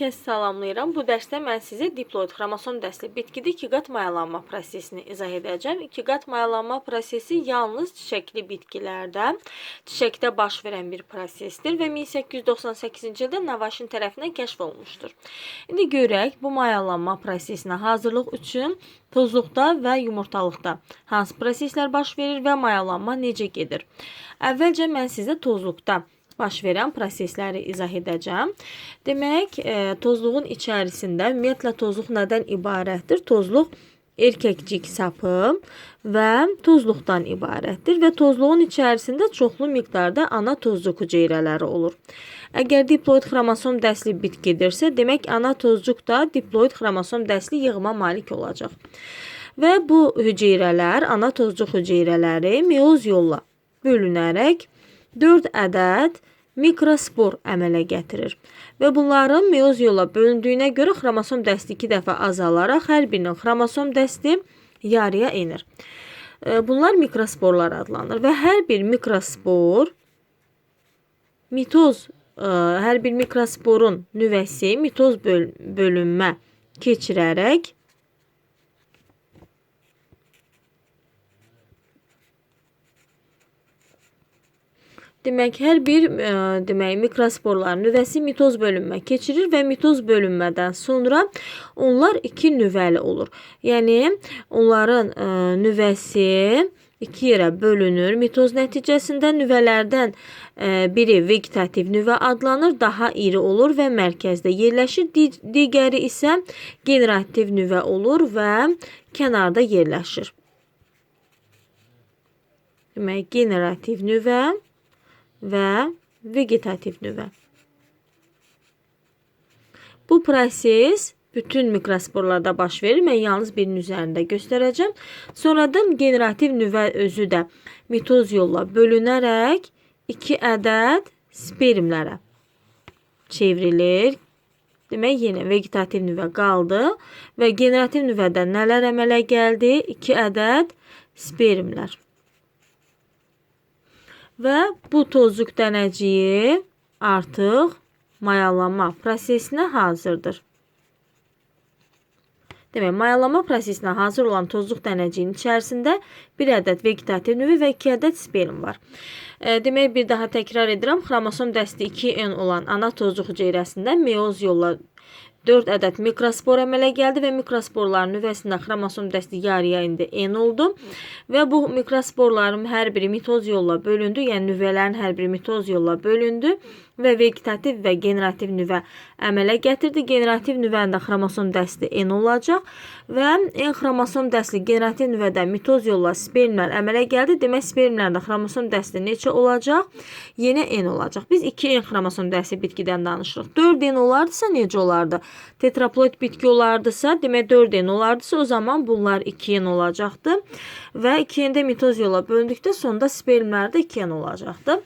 Kəs salamlayıram. Bu dərsdə mən sizə diploid xromosom dəstli iki qat mayalanma prosesini izah edəcəm. İki qat mayalanma prosesi yalnız çiçəkli bitkilərdə, çiçəkdə baş verən bir prosesdir və 1898-ci ildə Navaşin tərəfindən kəşf olunmuşdur. İndi görək bu mayalanma prosesinə hazırlıq üçün tozluqda və yumurtalıqda hansı proseslər baş verir və mayalanma necə gedir? Əvvəlcə mən sizə tozluqda baş verən prosesləri izah edəcəm. Demək, e, tozluğun içərisində ümumiyyətlə tozluq nədən ibarətdir? Tozluq erkəkcik sapı və tozluqdan ibarətdir və tozluğun içərisində çoxlu miqdarda ana tozcuq hüceyrələri olur. Əgər diploid xromosom dəsli bitkidirsə, demək ana tozcuq da diploid xromosom dəsli yığıma malik olacaq. Və bu hüceyrələr, ana tozcuq hüceyrələri meoz yolla bölünərək 4 ədəd mikrospor əmələ gətirir. Və bunların meoz yola bölündüyünə görə xromosom dəsti 2 dəfə azalaraq hər birinin xromosom dəsti yarıya enir. E, Bunlar mikrosporlar adlanır və hər bir mikrospor mitoz e, hər bir mikrosporun nüvəsi mitoz böl bölünmə keçirərək Demək, hər bir ə, demək mikrosporların nüvəsi mitoz bölünmə keçirir və mitoz bölünmədən sonra onlar iki nüvəli olur. Yəni onların ə, nüvəsi iki yerə bölünür. Mitoz nəticəsində nüvələrdən ə, biri vegetativ nüvə adlanır, daha iri olur və mərkəzdə yerləşir. Di digəri isə generativ nüvə olur və kənarda yerləşir. Demək, generativ nüvə və vegetativ nüvə. Bu proses bütün mikrosporlarda baş verir. Mən yalnız birinin üzərində göstərəcəm. Sonradan generativ nüvə özü də mitoz yolla bölünərək 2 ədəd spermlərə çevrilir. Demək yenə vegetativ nüvə qaldı və generativ nüvədən nələr əmələ gəldi? 2 ədəd spermlər. Və bu tozluq dənəciyi artıq mayalanma prosesinə hazırdır. Demək, mayalama prosesinə hazır olan tozluq dənəciyinin içərisində bir ədəd vegetativ nüvə və 2 ədəd sperm var. E, demək, bir daha təkrar edirəm. Xromosom dəsti 2N olan ana tozluq hüceyrəsində meoz yolla 4 ədəd mikrospor əmələ gəldi və mikrosporların nüvəsində xromosom dəsti yarıya indi N oldu. Və bu mikrosporların hər biri mitoz yolla bölündü. Yəni nüvələrin hər biri mitoz yolla bölündü və vegetativ və generativ nüvə əmələ gətirdi. Generativ nüvənin də xromosom dəsti N olacaq və N xromosom dəstli generativ nüvədən mitoz yolla spermlər əmələ gəldi. Demək spermlərdə xromosom dəsti neçə olacaq? Yenə N olacaq. Biz 2N xromosom dəsti bitkidən danışırıq. 4N olardısa necə olardı? Tetraploid bitki olardısa, demək 4N olardısa o zaman bunlar 2N olacaqdı və 2N-də mitoz yolla bölündükdə sonda spermlərdə 2N olacaqdı.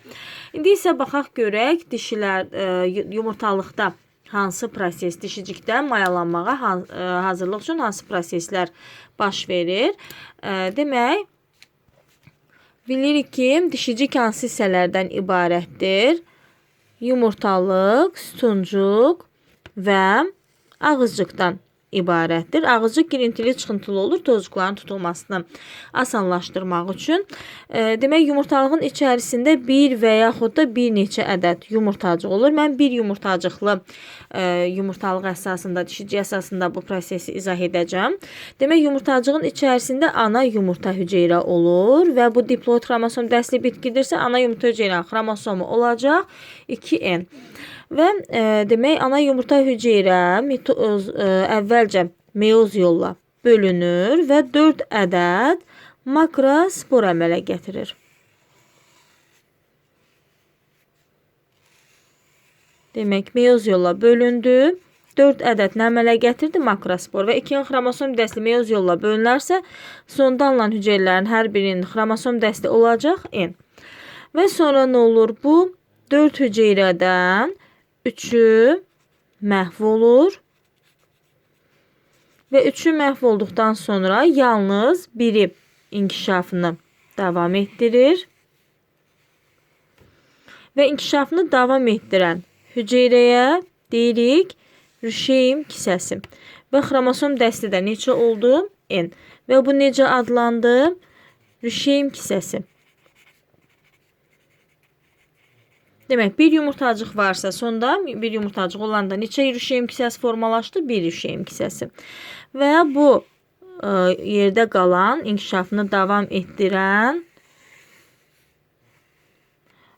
İndi isə baxaq görək dişilər e, yumurtalıqda hansı proses dişicikdə mayalanmağa han, e, hazırlıq üçün hansı proseslər baş verir? E, demək bilirik ki, dişicik hansı hissələrdən ibarətdir? Yumurtalıq, sütuncuq və ağızcıqdan ibarətdir. Ağızcıq girintili çıxıntılı olur tozcuqların tutulmasını asanlaşdırmaq üçün. E, demək yumurtalığın içərisində bir və yaxud da bir neçə ədəd yumurtacıq olur. Mən bir yumurtacıqlı e, yumurtalıq əsasında, dişici əsasında bu prosesi izah edəcəm. Demək yumurtacığın içərisində ana yumurta hüceyrə olur və bu diploid xromosom dəsli bitkidirsə ana yumurta hüceyrə xromosomu olacaq 2N. Və e, demək ana yumurta hüceyrə mitoz e, əvvəlcə meoz yolla bölünür və 4 ədəd makrospor əmələ gətirir. Demək meoz yolla bölündü. 4 ədəd nə əmələ gətirdi? Makrospor və 2 xromosom dəstli meoz yolla bölünərsə, sonda alınan hüceyrələrin hər birinin xromosom dəstli olacaq N. Və sonra nə olur? Bu 4 hüceyrədən üçü məhv olur. Və üçü məhv olduqdan sonra yalnız biri inkişafını davam etdirir. Və inkişafını davam etdirən hüceyrəyə deyirik rüşeym kisəsi. Və xromosom dəsti də neçə oldu? N. Və bu necə adlandı? Rüşeym kisəsi. Demək, bir yumurtacıq varsa, sonda bir yumurtacıq olanda neçə rüşeym kisəsi formalaşdı? Bir rüşeym kisəsi. Və bu ə, yerdə qalan, inkişafını davam etdirən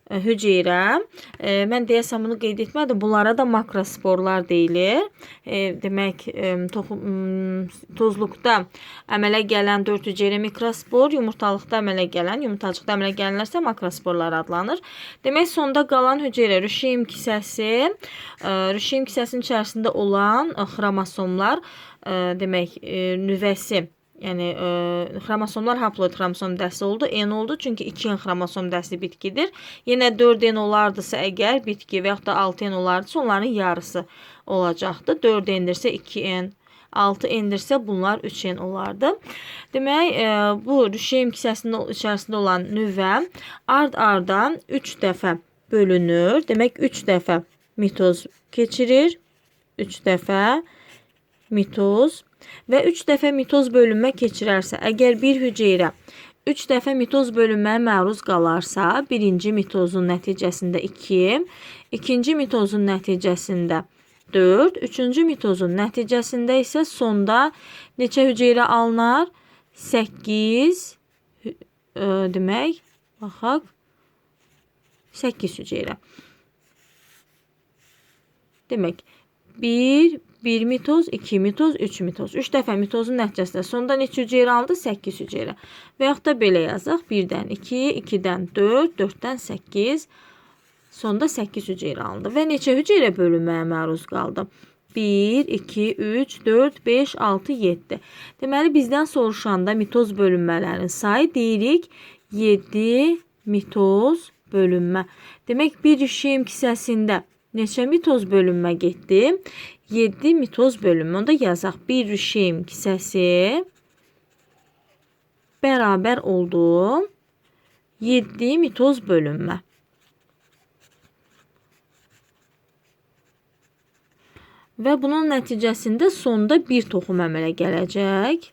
hüceyrə. E, mən deyəsəm bunu qeyd etmədim. Bunlara da makrosporlar deyilir. E, demək, e, toxum m, tozluqda əmələ gələn 4 hüceyrə mikrospor, yumurtalıqda əmələ gələn, yumurtacıqda əmələ gələnlərsə makrosporlar adlanır. Demək, sonda qalan hüceyrə rüşeym kisəsi, e, rüşeym kisəsinin içərisində olan e, xromosomlar, e, demək, e, nüvəsi Yəni ə, xromosomlar haploid xromosom dəsti oldu. N oldu çünki 2 N xromosom dəsti bitkidir. Yenə 4 N olardısa əgər bitki və yaxud da 6 N olardısa onların yarısı olacaqdı. 4 N-dirsə 2 N 6 endirsə bunlar 3 n olardı. Demək, e, bu rüşeym kisəsində içərisində olan nüvə ard-arda 3 dəfə bölünür. Demək 3 dəfə mitoz keçirir. 3 dəfə mitoz və 3 dəfə mitoz bölünmə keçirərsə, əgər bir hüceyrə 3 dəfə mitoz bölünməyə məruz qalarsa, birinci mitozun nəticəsində 2, ikinci mitozun nəticəsində 4, üçüncü mitozun nəticəsində isə sonda neçə hüceyrə alınar? 8 ə, demək, baxaq. 8 hüceyrə. Demək, 1, 1 mitoz, 2 mitoz, 3 mitoz. 3 dəfə mitozun nəticəsində sonda neçə hüceyrə aldı? 8 hüceyrə. Və yaxud da belə yazaq. 1-dən 2, 2-dən 4, 4-dən 8, sonda 8 hüceyrə alındı. Və neçə hüceyrə bölünməyə məruz qaldı? 1, 2, 3, 4, 5, 6, 7. Deməli, bizdən soruşanda mitoz bölünmələrin sayı deyirik 7 mitoz bölünmə. Demək, bir rüşeym kisəsində neçə mitoz bölünmə getdi? 7 mitoz bölünmə. Onda yazaq. Bir rüşeym kisəsi bərabər oldu 7 mitoz bölünmə. Və bunun nəticəsində sonda bir toxum əmələ gələcək.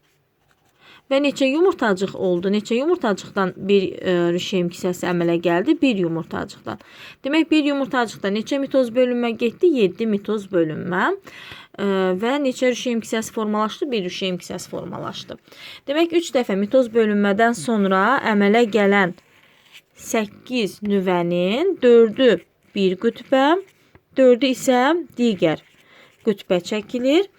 Və neçə yumurtacıq oldu? Neçə yumurtacıqdan bir e, rüşeym kisəsi əmələ gəldi? Bir yumurtacıqdan. Demək, bir yumurtacıqda neçə mitoz bölünmə getdi? 7 mitoz bölünmə. E, və neçə rüşeym kisəsi formalaşdı? Bir rüşeym kisəsi formalaşdı. Demək, 3 dəfə mitoz bölünmədən sonra əmələ gələn 8 nüvənin 4-ü bir qütbə, 4-ü isə digər qütbə çəkilir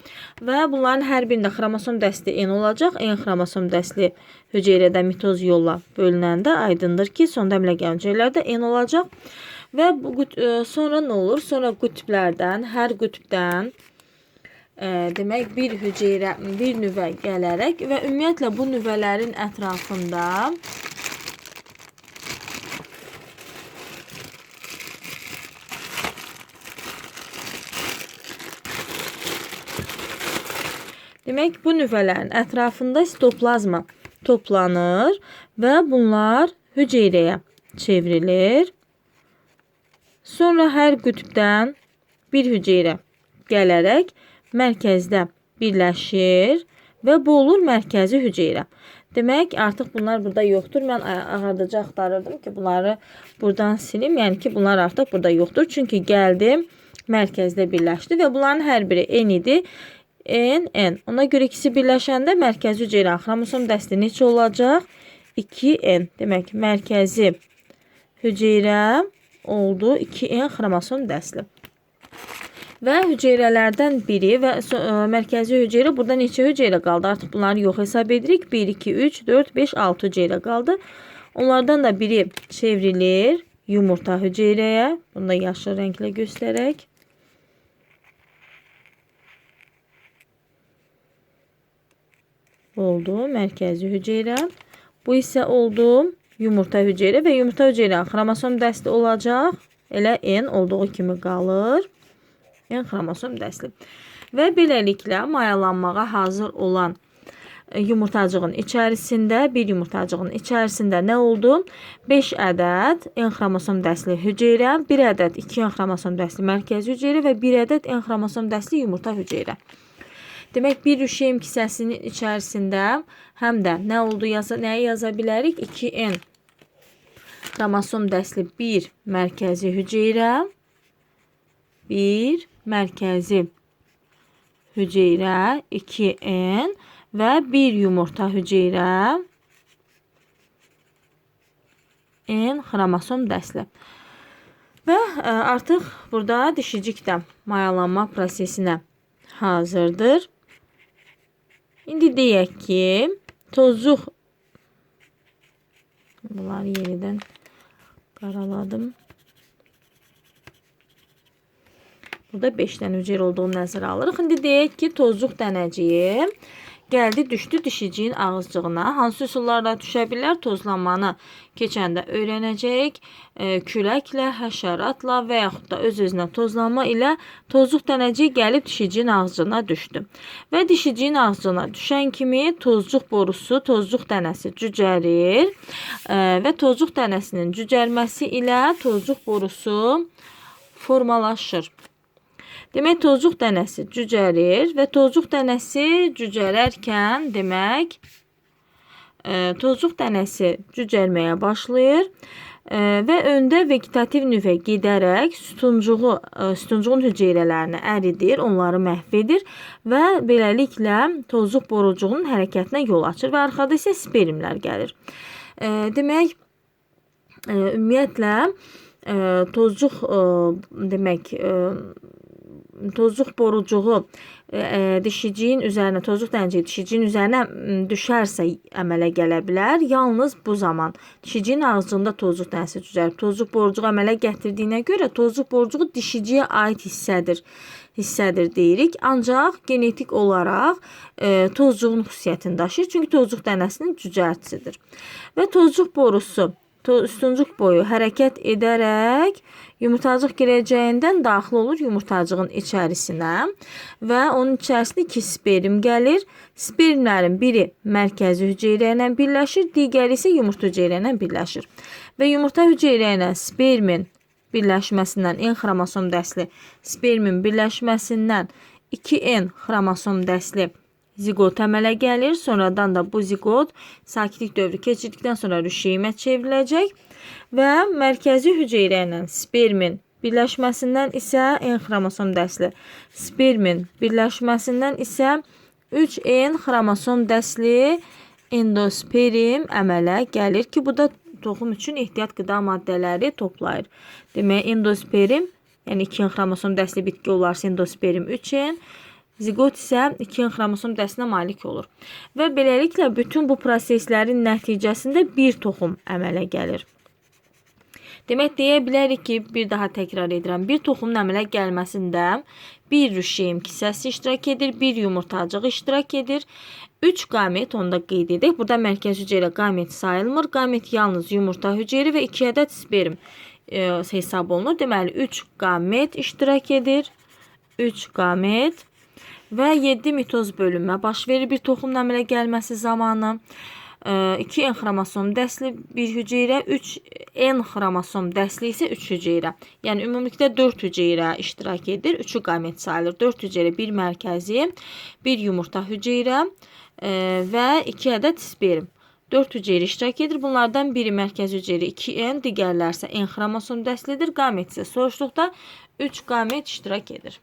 və bunların hər birində xromosom dəsti N olacaq. N xromosom dəstli hüceyrədə mitoz yolla bölünəndə aydındır ki, sonda əmələ gələn hüceyrələrdə N olacaq. Və bu e, sonra nə olur? Sonra qütblərdən, hər qütbdən e, demək bir hüceyrə, bir nüvə gələrək və ümumiyyətlə bu nüvələrin ətrafında Demək, bu nüvələrin ətrafında sitoplazma toplanır və bunlar hüceyrəyə çevrilir. Sonra hər qütbdən bir hüceyrə gələrək mərkəzdə birləşir və bu olur mərkəzi hüceyrə. Demək, artıq bunlar burada yoxdur. Mən ağardıcı axtarırdım ki, bunları buradan silim. Yəni ki, bunlar artıq burada yoxdur. Çünki gəldim, mərkəzdə birləşdi və bunların hər biri N idi. N, N. Ona görə ikisi birləşəndə mərkəzi hüceyrə xromosom dəsti neçə olacaq? 2N. Demək, mərkəzi hüceyrə oldu 2N xromosom dəstli. Və hüceyrələrdən biri və ə, mərkəzi hüceyrə burada neçə hüceyrə qaldı? Artıq bunları yox hesab edirik. 1, 2, 3, 4, 5, 6 hüceyrə qaldı. Onlardan da biri çevrilir yumurta hüceyrəyə. Bunu da yaşıl rənglə göstərək. Oldu mərkəzi hüceyrə. Bu isə oldu yumurta hüceyrə və yumurta hüceyrə xromosom dəsti olacaq. Elə N olduğu kimi qalır. N xromosom dəstli. Və beləliklə mayalanmağa hazır olan e, yumurtacığın içerisinde bir yumurtacığın içerisinde ne oldu? 5 ədəd N xromosom dəstli hüceyrə, 1 ədəd 2 N xromosom dəstli mərkəzi hüceyrə və 1 ədəd N xromosom dəstli yumurta hüceyrə. Demək bir üşüyüm kisəsinin içərisində həm də nə oldu yaza, nəyi yaza bilərik? 2N xromosom dəstli 1 mərkəzi hüceyrə, 1 mərkəzi hüceyrə 2N və 1 yumurta hüceyrə N xromosom dəsli. Və ə, artıq burada dişicik də mayalanma prosesinə hazırdır. İndi deyək ki, tozluq bunları yenidən qaraladım. Burada 5 dənə hüceyrə olduğunu nəzərə alırıq. İndi deyək ki, tozluq dənəciyi gəldi, düşdü dişiciyin ağızcığına. Hansı üsullarla düşə bilər? Tozlanmanı keçəndə öyrənəcəyik. E, küləklə, həşəratla və yaxud da öz-özünə tozlanma ilə tozluq dənəciyi gəlib dişiciyin ağızcığına düşdü. Və dişiciyin ağızcığına düşən kimi tozluq borusu, tozluq dənəsi cücərir e, və tozluq dənəsinin cücərməsi ilə tozluq borusu formalaşır. Demək tozluq dənəsi cücərir və tozluq dənəsi cücərərkən demək e, tozluq dənəsi cücərməyə başlayır e, və öndə vegetativ nüvə gedərək sütuncuğu e, sütuncuğun hüceyrələrini əridir, onları məhv edir və beləliklə tozluq borucuğunun hərəkətinə yol açır və arxada isə spermlər gəlir. E, demək ümumiyyətlə tozluq e, demək tozluq borucuğu e, dişiciyin üzərinə, tozluq dənəciyi dişiciyin üzərinə düşərsə əmələ gələ bilər. Yalnız bu zaman dişiciyin ağzında tozluq dənəsi cücərib tozluq borucuğu əmələ gətirdiyinə görə tozluq borucuğu dişiciyə aid hissədir hissədir deyirik. Ancaq genetik olaraq e, tozluğun xüsusiyyətini daşıyır. Çünki tozluq dənəsinin cücərtisidir. Və tozluq borusu üstüncük boyu hərəkət edərək yumurtacıq girəcəyindən daxil olur yumurtacığın içərisinə və onun içərisində iki sperm gəlir. Spermlərin biri mərkəzi hüceyrə ilə birləşir, digəri isə yumurta hüceyrə ilə birləşir. Və yumurta hüceyrə ilə spermin birləşməsindən N xromosom dəsli spermin birləşməsindən 2N xromosom dəsli zigot əmələ gəlir. Sonradan da bu zigot sakitlik dövrü keçirdikdən sonra rüşeymə çevriləcək və mərkəzi hüceyrə ilə spermin birləşməsindən isə N xromosom dəsli, spermin birləşməsindən isə 3N xromosom dəsli endosperm əmələ gəlir ki, bu da toxum üçün ehtiyat qida maddələri toplayır. Demək, endosperm, yəni 2N xromosom dəsli bitki olarsa endosperm 3N, Zigot isə 2 xromosom dəstinə malik olur. Və beləliklə bütün bu proseslərin nəticəsində bir toxum əmələ gəlir. Demək deyə bilərik ki, bir daha təkrar edirəm. Bir toxumun əmələ gəlməsində bir rüşeym kisəsi iştirak edir, bir yumurtacıq iştirak edir. 3 qamet onda qeyd edək. Burada mərkəz hüceyrə qamet sayılmır. Qamet yalnız yumurta hücrə və 2 ədəd sperm e, hesab olunur. Deməli 3 qamet iştirak edir. 3 qamet və 7 mitoz bölünmə baş verir bir toxumun əmələ gəlməsi zamanı. 2 N xromosom dəsli bir hüceyrə, 3 N xromosom dəsli isə 3 hüceyrə. Yəni ümumilikdə 4 hüceyrə iştirak edir. 3-ü qamet sayılır. 4 hüceyrə, bir mərkəzi, bir yumurta hüceyrə e, və 2 ədəd sperm. 4 hüceyrə iştirak edir. Bunlardan biri mərkəzi hüceyrə 2N, digərləri isə N xromosom dəslidir. Qamet isə soruşduqda 3 qamet iştirak edir.